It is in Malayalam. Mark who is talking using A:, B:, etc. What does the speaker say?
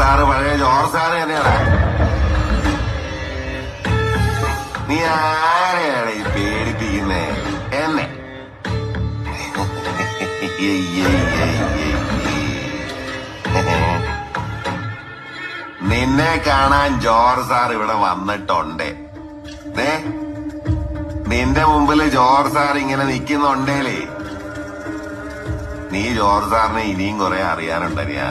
A: സാറ് പഴയ ജോർജ് സാറ് തന്നെയാണ്. നീ ആരെയാണ് ഈ പേടിപ്പിക്കുന്നേ? എന്നെ. നിന്നെ കാണാൻ ജോർജ് സാർ ഇവിടെ വന്നിട്ടുണ്ട്. ദേ നിന്റെ മുമ്പിൽ ജോർജ് സാർ ഇങ്ങനെ നിൽക്കുന്നുണ്ടേലേ നീ ജോർജ് സാറിനെ ഇനിയും കുറെ അറിയാനുണ്ടരിയാ